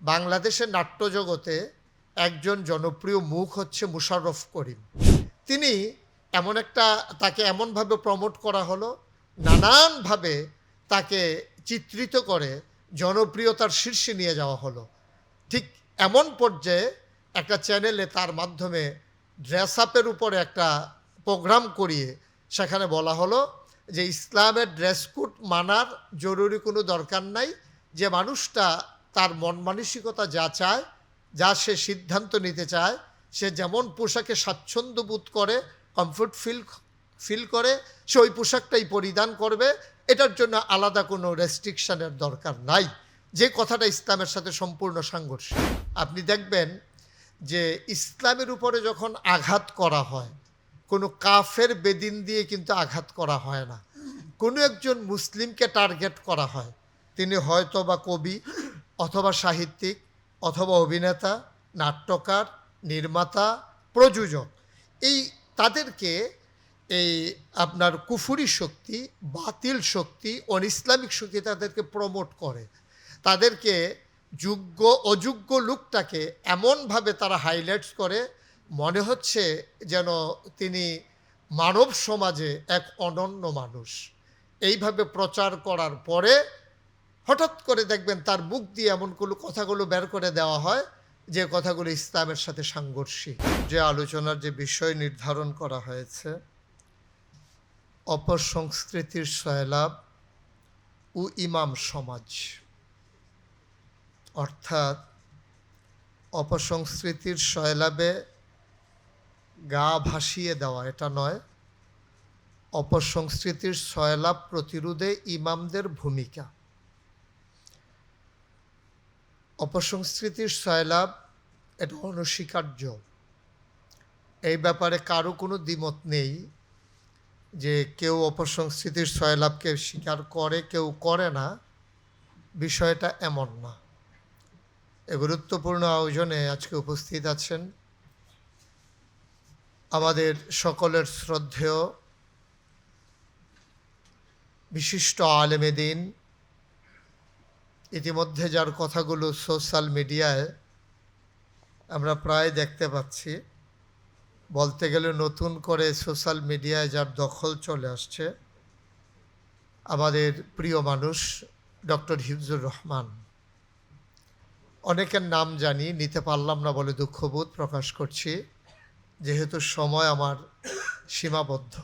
বাংলাদেশের নাট্যজগতে একজন জনপ্রিয় মুখ হচ্ছে মুশাররফ করিম। তিনি এমন একটা, তাকে এমনভাবে প্রমোট করা হলো, নানানভাবে তাকে চিত্রিত করে জনপ্রিয়তার শীর্ষে নিয়ে যাওয়া হলো। ঠিক এমন পর্যায়ে একটা চ্যানেলে তার মাধ্যমে ড্রেস আপের উপরে একটা প্রোগ্রাম করিয়ে সেখানে বলা হলো যে, ইসলামের ড্রেস কোড মানার জরুরি কোনো দরকার নাই। যে মানুষটা তার মন মানসিকতা যা চায়, যা সে সিদ্ধান্ত নিতে চায়, সে যেমন পোশাকে স্বাচ্ছন্দ্য বোধ করে কমফোর্ট ফিল ফিল করে, সে ওই পোশাকটাই পরিধান করবে। এটার জন্য আলাদা কোনো রেস্ট্রিকশনের দরকার নাই। যে কথাটা ইসলামের সাথে সম্পূর্ণ সাংঘর্ষিক। আপনি দেখবেন যে ইসলামের উপরে যখন আঘাত করা হয়, কোনো কাফের বেদিন দিয়ে কিন্তু আঘাত করা হয় না। কোনো একজন মুসলিমকে টার্গেট করা হয়। তিনি হয়তো বা কবি অথবা সাহিত্যিক, অথবা অভিনেতা, নাট্যকার, নির্মাতা, প্রযোজক। এই তাদেরকে এই আপনার কুফুরি শক্তি, বাতিল শক্তি অন ইসলামিক শক্তি তাদেরকে প্রমোট করে। তাদেরকে যোগ্য, অযোগ্য লোকটাকে এমনভাবে তারা হাইলাইটস করে। মনে হচ্ছে যেন তিনি মানব সমাজে এক অনন্য মানুষ। এইভাবে প্রচার করার পরে হঠাৎ করে দেখবেন তার মুখ দিয়ে এমন কোনো কথাগুলো বের করে দেওয়া হয়, যে কথাগুলো ইসলামের সাথে সাংঘর্ষিক। যে আলোচনার যে বিষয় নির্ধারণ করা হয়েছে অপসংস্কৃতির সয়লাভ ও ইমাম সমাজ। অর্থাৎ অপসংস্কৃতির সয়লাভে গা ভাসিয়ে দেওয়া, এটা নয়। অপসংস্কৃতির সয়লাভ প্রতিরোধে ইমামদের ভূমিকা। অপসংস্কৃতির সয়লাভ এটা অনস্বীকার্য। এই ব্যাপারে কারও কোনো দ্বিমত নেই যে কেউ অপসংস্কৃতির সয়লাভকে স্বীকার করে, কেউ করে না। বিষয়টা এমন না। এ গুরুত্বপূর্ণ আয়োজনে আজকে উপস্থিত আছেন আমাদের সকলের শ্রদ্ধেয় বিশিষ্ট আলেমেদিন ইতিমধ্যে যার কথাগুলো সোশ্যাল মিডিয়ায় আমরা প্রায় দেখতে পাচ্ছি, বলতে গেলে নতুন করে সোশ্যাল মিডিয়ায় যার দখল চলে আসছে, আমাদের প্রিয় মানুষ ডক্টর হিফজুর রহমান। অনেকের নাম জানি, নিতে পারলাম না বলে দুঃখবোধ প্রকাশ করছি, যেহেতু সময় আমার সীমাবদ্ধ।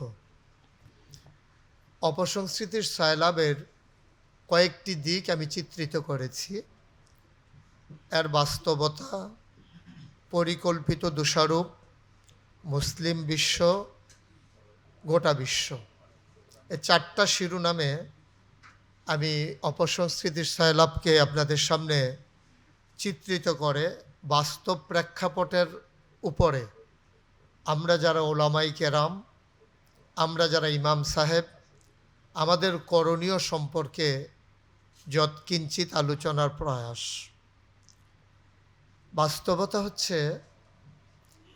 অপসংস্কৃতির সায়লাভের কয়েকটি দিক আমি চিত্রিত করেছি। এর বাস্তবতা পরিকল্পিত, দোষারোপ, মুসলিম বিশ্ব, গোটা বিশ্ব। এ চারটা শিরোনামে আমি অপসংস্কৃতির সায়লাভকে আপনাদের সামনে চিত্রিত করে বাস্তব প্রেক্ষাপটের উপরে আমরা যারা ওলামাই কেরাম, আমরা যারা ইমাম সাহেব, আমাদের করণীয় সম্পর্কে যৎকিঞ্চিত আলোচনার প্রয়াস। বাস্তবতা হচ্ছে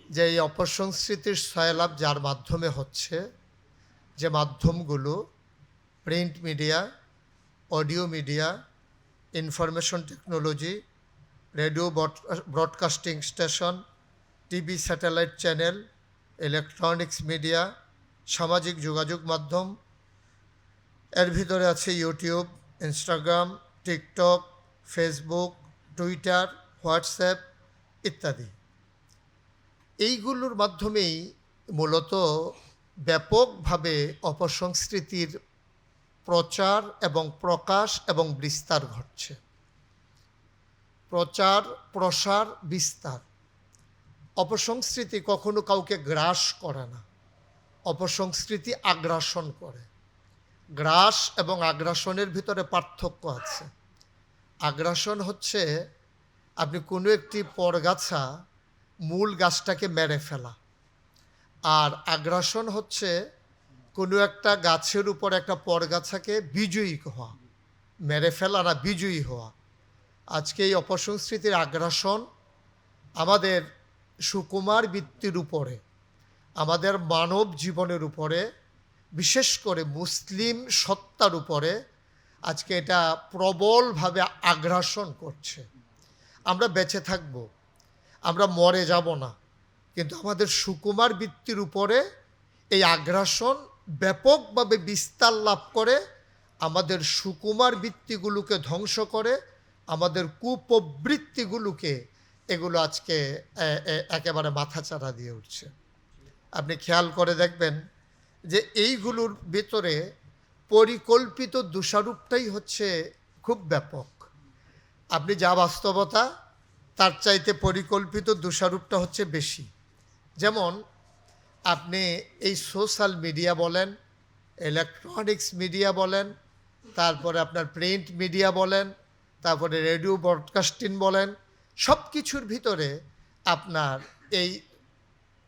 যে এই অপসংস্কৃতির সয়লাভ যার মাধ্যমে হচ্ছে, যে মাধ্যমগুলো print media, audio media, information technology, radio broadcasting station, TV satellite channel, electronics media, সামাজিক যোগাযোগ মাধ্যম, এর ভিতরে আছে YouTube Instagram TikTok Facebook Twitter WhatsApp ইত্যাদি। এইগুলোর মাধ্যমেই মূলত ব্যাপকভাবে অপসংস্কৃতির প্রচার এবং প্রকাশ এবং বিস্তার ঘটছে। প্রচার, প্রসার, বিস্তার। অপসংস্কৃতি কখনো কাউকে গ্রাস করে না। অপসংস্কৃতি আগ্রাসন করে। গ্রাস এবং আগ্রাসনের ভিতরে পার্থক্য আছে। আগ্রাসন হচ্ছে আপনি কোনো একটি পরগাছা মূল গাছটাকে মেরে ফেলা। আর আগ্রাসন হচ্ছে কোনো একটা গাছের উপর একটা পরগাছাকে বিজয়ী হওয়া, মেরে ফেলা না বিজয়ী হওয়া। আজকে এই অপসংস্কৃতির আগ্রাসন আমাদের সুকুমার বৃত্তির উপরে, আমাদের মানব জীবনের উপরে বিশেষ করে মুসলিম সত্তার উপরে আজকে এটা প্রবলভাবে আগ্রাসন করছে। আমরা বেঁচে থাকব, আমরা মরে যাব না, কিন্তু আমাদের সুকুমার বৃত্তির উপরে এই আগ্রাসন ব্যাপকভাবে বিস্তার লাভ করে, আমাদের সুকুমার বৃত্তিগুলোকে ধ্বংস করে, আমাদের কুপ্রবৃত্তিগুলোকে এগুলো আজকে একেবারে মাথাচাড়া দিয়ে উঠছে। আপনি খেয়াল করে দেখবেন যে এইগুলোর ভিতরে পরিকল্পিত দোষারূপটাই হচ্ছে খুব ব্যাপক। আপনি যা বাস্তবতা, তার চাইতে পরিকল্পিত দোষারূপটা হচ্ছে বেশি। যেমন, আপনি এই সোশ্যাল মিডিয়া বলেন, ইলেকট্রনিক্স মিডিয়া বলেন, তারপরে আপনার প্রিন্ট মিডিয়া বলেন, তারপরে রেডিও ব্রডকাস্টিং বলেন সব কিছুর ভিতরে আপনার এই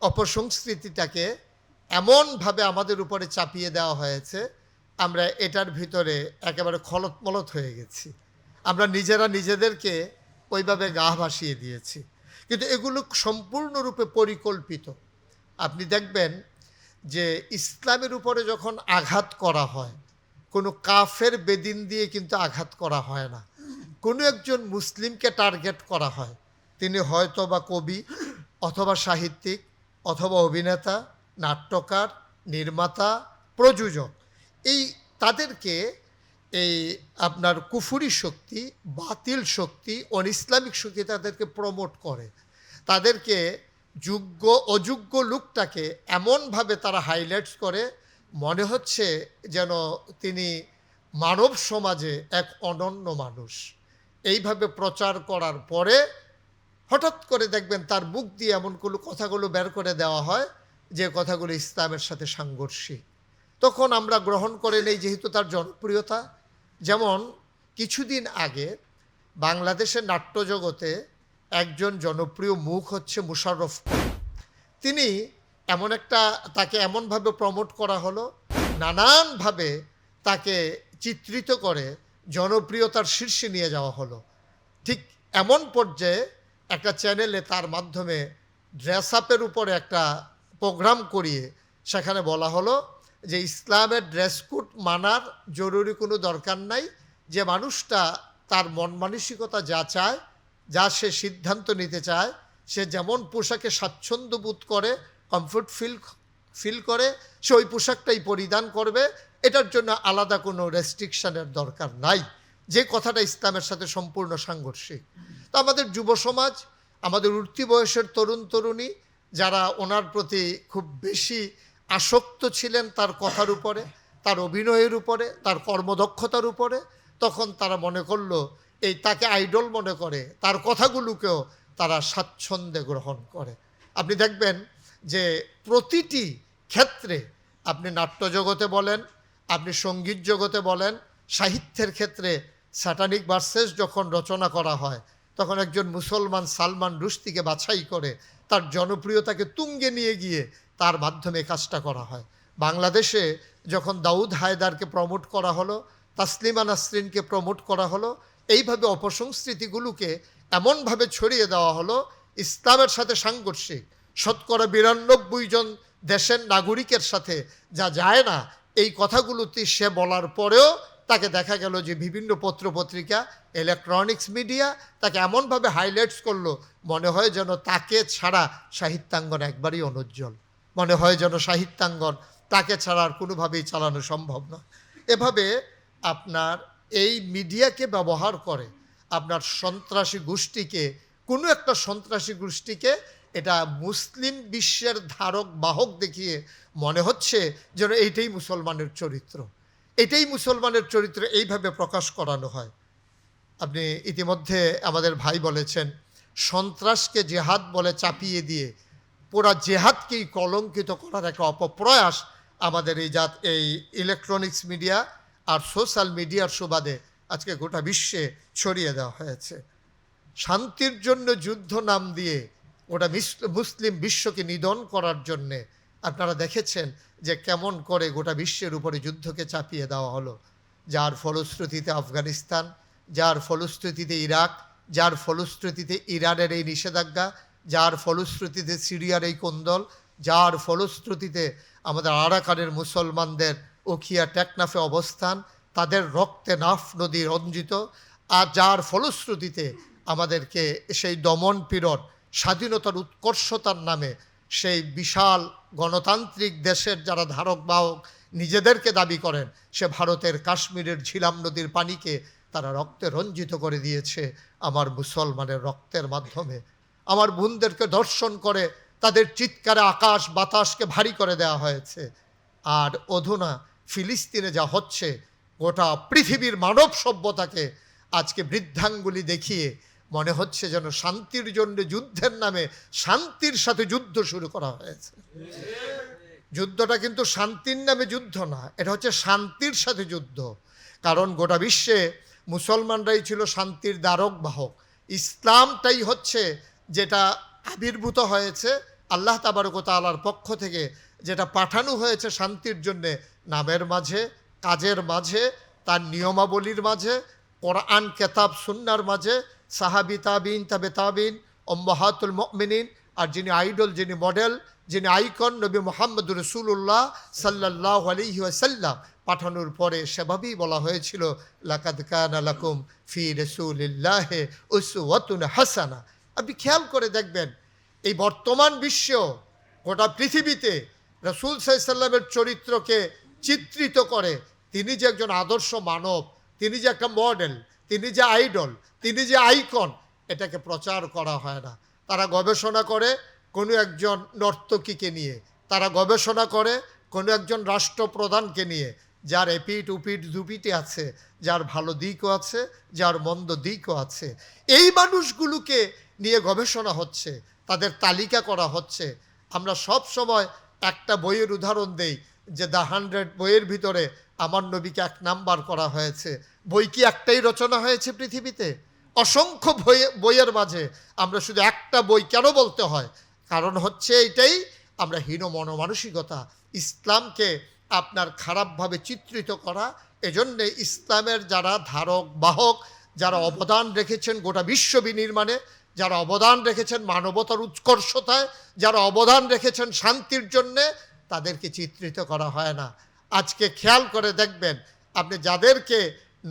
অপসংস্কৃতিটাকে এমনভাবে আমাদের উপরে চাপিয়ে দেওয়া হয়েছে, আমরা এটার ভিতরে একেবারে খলতমলত হয়ে গেছি। আমরা নিজেরা নিজেদেরকে ওইভাবে গা ভাসিয়ে দিয়েছি। কিন্তু এগুলো সম্পূর্ণরূপে পরিকল্পিত। আপনি দেখবেন যে ইসলামের উপরে যখন আঘাত করা হয়, কোনো কাফের বেদিন দিয়ে কিন্তু আঘাত করা হয় না। কোনো একজন মুসলিমকে টার্গেট করা হয়। তিনি হয়তো বা কবি অথবা সাহিত্যিক অথবা অভিনেতা নাট্যকার, নির্মাতা, প্রযোজক। এই তাদেরকে এই আপনার কুফুরি শক্তি, বাতিল শক্তি অন ইসলামিক শক্তি তাদেরকে প্রমোট করে। তাদেরকে যোগ্য, অযোগ্য লোকটাকে এমনভাবে তারা হাইলাইটস করে। মনে হচ্ছে যেন তিনি মানব সমাজে এক অনন্য মানুষ। এইভাবে প্রচার করার পরে হঠাৎ করে দেখবেন তার মুখ দিয়ে এমন কোনো কথাগুলো বের করে দেওয়া হয়। যে কথাগুলো ইসলামের সাথে সাংঘর্ষিক। তখন আমরা গ্রহণ করে নেই যেহেতু তার জনপ্রিয়তা। যেমন, কিছুদিন আগে বাংলাদেশের নাট্যজগতে একজন জনপ্রিয় মুখ হচ্ছে মুশাররফ করিম। তিনি এমন একটা, তাকে এমনভাবে প্রমোট করা হলো, নানানভাবে তাকে চিত্রিত করে জনপ্রিয়তার শীর্ষে নিয়ে যাওয়া হলো। ঠিক এমন পর্যায়ে একটা চ্যানেলে তার মাধ্যমে ড্রেস আপের উপরে একটা প্রোগ্রাম করিয়ে সেখানে বলা হলো যে ইসলামের ড্রেস কোড মানার জরুরি কোনো দরকার নাই, যে মানুষটা তার মন মানসিকতা যা চায়, যা সে সিদ্ধান্ত নিতে চায়, সে যেমন পোশাকে স্বাচ্ছন্দ্য বোধ করে কমফোর্ট ফিল ফিল করে, সে ওই পোশাকটাই পরিধান করবে, এটার জন্য আলাদা কোনো রেস্ট্রিকশানের দরকার নাই। যে কথাটা ইসলামের সাথে সম্পূর্ণ সাংঘর্ষিক। তো আমাদের যুব সমাজ আমাদের উঠতি বয়সের তরুণ, তরুণী যারা ওনার প্রতি খুব বেশি আসক্ত ছিলেন তার কথার উপরে, তার অভিনয়ের উপরে, তার কর্মদক্ষতার উপরে, তখন তারা মনে করল, এই তাকে আইডল মনে করে, তার কথাগুলোকেও তারা স্বাচ্ছন্দ্যে গ্রহণ করে। আপনি দেখবেন যে প্রতিটি ক্ষেত্রে আপনি নাট্যজগতে বলেন, আপনি সংগীত জগতে বলেন, সাহিত্যের ক্ষেত্রে স্যাটানিক ভার্সেস যখন রচনা করা হয়, তখন একজন মুসলমান সালমান রুশদিকে বাছাই করে তার জনপ্রিয়তাকে তুঙ্গে নিয়ে গিয়ে তার মাধ্যমে কাজটা করা হয়। বাংলাদেশে যখন দাউদ হায়দারকে প্রমোট করা হলো, তাসলিমা নাসরিনকে প্রমোট করা হলো, এইভাবে অপসংস্কৃতিগুলোকে এমনভাবে ছড়িয়ে দেওয়া হলো, ইসলামের সাথে সাংঘর্ষিক। শতকরা বিরানব্বই জন দেশের নাগরিকের সাথে যা যায় না, এই কথাগুলোতে সে বলার পরেও তাকে দেখা গেল যে বিভিন্ন পত্রপত্রিকা ইলেকট্রনিক্স মিডিয়া তাকে এমনভাবে হাইলাইটস করল, মনে হয় যেন তাকে ছাড়া সাহিত্যাঙ্গন একবারই অনুজ্জ্বল। মনে হয় যেন সাহিত্যাঙ্গন তাকে ছাড়া আর কোনোভাবেই চালানো সম্ভব না এভাবে আপনার এই মিডিয়াকে ব্যবহার করে আপনার সন্ত্রাসী গোষ্ঠীকে, কোনো একটা সন্ত্রাসী গোষ্ঠীকে এটা মুসলিম বিশ্বের ধারক বাহক দেখিয়ে মনে হচ্ছে যেন এইটাই মুসলমানের চরিত্র। এটাই মুসলমানের চরিত্র, এইভাবে প্রকাশ করানো হয়। আপনি ইতিমধ্যে আমাদের ভাই বলেছেন, সন্ত্রাসকে জেহাদ বলে চাপিয়ে দিয়ে পুরা জেহাদকেই কলঙ্কিত করার একটা অপপ্রয়াস আমাদের এই জাত, এই ইলেকট্রনিক্স মিডিয়া আর সোশ্যাল মিডিয়ার সুবাদে আজকে গোটা বিশ্বে ছড়িয়ে দেওয়া হয়েছে। শান্তির জন্য যুদ্ধ নাম দিয়ে ওটা মুসলিম বিশ্বকে নিধন করার জন্যে আপনারা দেখেছেন যে কেমন করে গোটা বিশ্বের উপরে যুদ্ধকে চাপিয়ে দেওয়া হলো। যার ফলশ্রুতিতে আফগানিস্তান, যার ফলশ্রুতিতে ইরাক, যার ফলশ্রুতিতে ইরানের এই নিষেধাজ্ঞা, যার ফলশ্রুতিতে সিরিয়ার এই কোন্দল, যার ফলশ্রুতিতে আমাদের আরাকানের মুসলমানদের ওখিয়া টেকনাফে অবস্থান, তাদের রক্তে নাফ নদী রঞ্জিত, আর যার ফলশ্রুতিতে আমাদেরকে সেই দমন পীড়ন, স্বাধীনতার উৎকর্ষতার নামে সেই বিশাল গণতান্ত্রিক দেশের যারা ধারক বাহক নিজেদেরকে দাবি করেন, সে ভারতের কাশ্মীরের ঝিলাম নদীর পানিকে তারা রক্তে রঞ্জিত করে দিয়েছে আমার মুসলমানের রক্তের মাধ্যমে। আমার বোনদেরকে দর্শন করে তাদের চিৎকারে আকাশ বাতাসকে ভারী করে দেওয়া হয়েছে। আর অধুনা ফিলিস্তিনে যা হচ্ছে, গোটা পৃথিবীর মানব সভ্যতাকে আজকে বৃদ্ধাঙ্গুলি দেখিয়ে মনে হচ্ছে যেন শান্তির জন্য যুদ্ধের নামে শান্তির সাথে যুদ্ধ শুরু করা হয়েছে। যুদ্ধটা কিন্তু শান্তির নামে যুদ্ধ না, এটা হচ্ছে শান্তির সাথে যুদ্ধ। কারণ গোটা বিশ্বে মুসলমানরাই ছিল শান্তির দ্বারক বাহক। ইসলামটাই হচ্ছে যেটা আবির্ভূত হয়েছে আল্লাহ তাবারকতালার পক্ষ থেকে, যেটা পাঠানো হয়েছে শান্তির জন্যে নামের মাঝে, কাজের মাঝে, তার নিয়মাবলীর মাঝে, কোরআন, কেতাব, সুন্নার মাঝে সাহাবি তাবিন, তাবে তাবিন অম্বাহাতুল মমিনিন আর যিনি আইডল, যিনি মডেল, যিনি আইকন নবী মোহাম্মদ রসুল্লাহ সাল্লাহ আলহি ওয়াসাল্লাম। পাঠানোর পরে সেভাবেই বলা হয়েছিল, লাকাদ কান লাকুম ফি রসুলিল্লাহে উসওয়াতুন হাসানা। আপনি খেয়াল করে দেখবেন, এই বর্তমান বিশ্ব, গোটা পৃথিবীতে রসুল সাইসাল্লামের চরিত্রকে চিত্রিত করে, তিনি যে একজন আদর্শ মানব, তিনি যে একটা মডেল তিনি যে আইডল, তিনি যে আইকন, এটাকে প্রচার করা হয় না। তারা গবেষণা করে কোনো একজন নর্তকীকে নিয়ে। তারা গবেষণা করে কোনো একজন রাষ্ট্রপ্রধানকে নিয়ে, যার এপিট উপিট দুপিটে আছে, যার ভালো দিকও আছে, যার মন্দ দিকও আছে। এই মানুষগুলোকে নিয়ে গবেষণা হচ্ছে, তাদের তালিকা করা হচ্ছে। আমরা সব সময় একটা বইয়ের উদাহরণ দেই, যে দ্য হান্ড্রেড বইয়ের ভিতরে আমার নবীকে এক নাম্বার করা হয়েছে। বই কি একটাই রচনা হয়েছে পৃথিবীতে? অসংখ্য বই, বইয়ের মাঝে আমরা শুধু একটা বই কেন বলতে হয়? কারণ হচ্ছে এটাই আমরা হীন মনোমানসিকতা, ইসলামকে আপনার খারাপভাবে চিত্রিত করা, এজন্যে ইসলামের যারা ধারক, বাহক, যারা অবদান রেখেছেন গোটা বিশ্ব বিনির্মাণে, যারা অবদান রেখেছেন মানবতার উৎকর্ষতায়, যারা অবদান রেখেছেন শান্তির জন্যে, তাদেরকে চিত্রিত করা হয় না। আজকে খেয়াল করে দেখবেন, আপনি যাদেরকে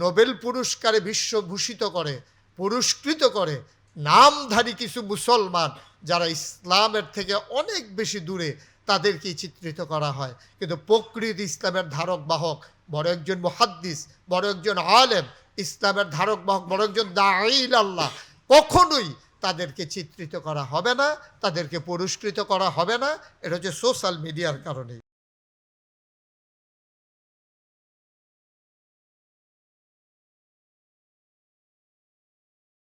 নোবেল পুরস্কারে বিশ্বভূষিত করে, পুরস্কৃত করে, নামধারী কিছু মুসলমান যারা ইসলামের থেকে অনেক বেশি দূরে তাদেরকেই চিত্রিত করা হয়। কিন্তু প্রকৃত ইসলামের ধারক বাহক বড় একজন মহাদ্দিস, বড় একজন আলেম, ইসলামের ধারক বাহক বড় একজন দাইল আল্লাহ, কখনোই তাদেরকে চিত্রিত করা হবে না, তাদেরকে পুরস্কৃত করা হবে না। এটা হচ্ছে সোশ্যাল মিডিয়ার কারণে।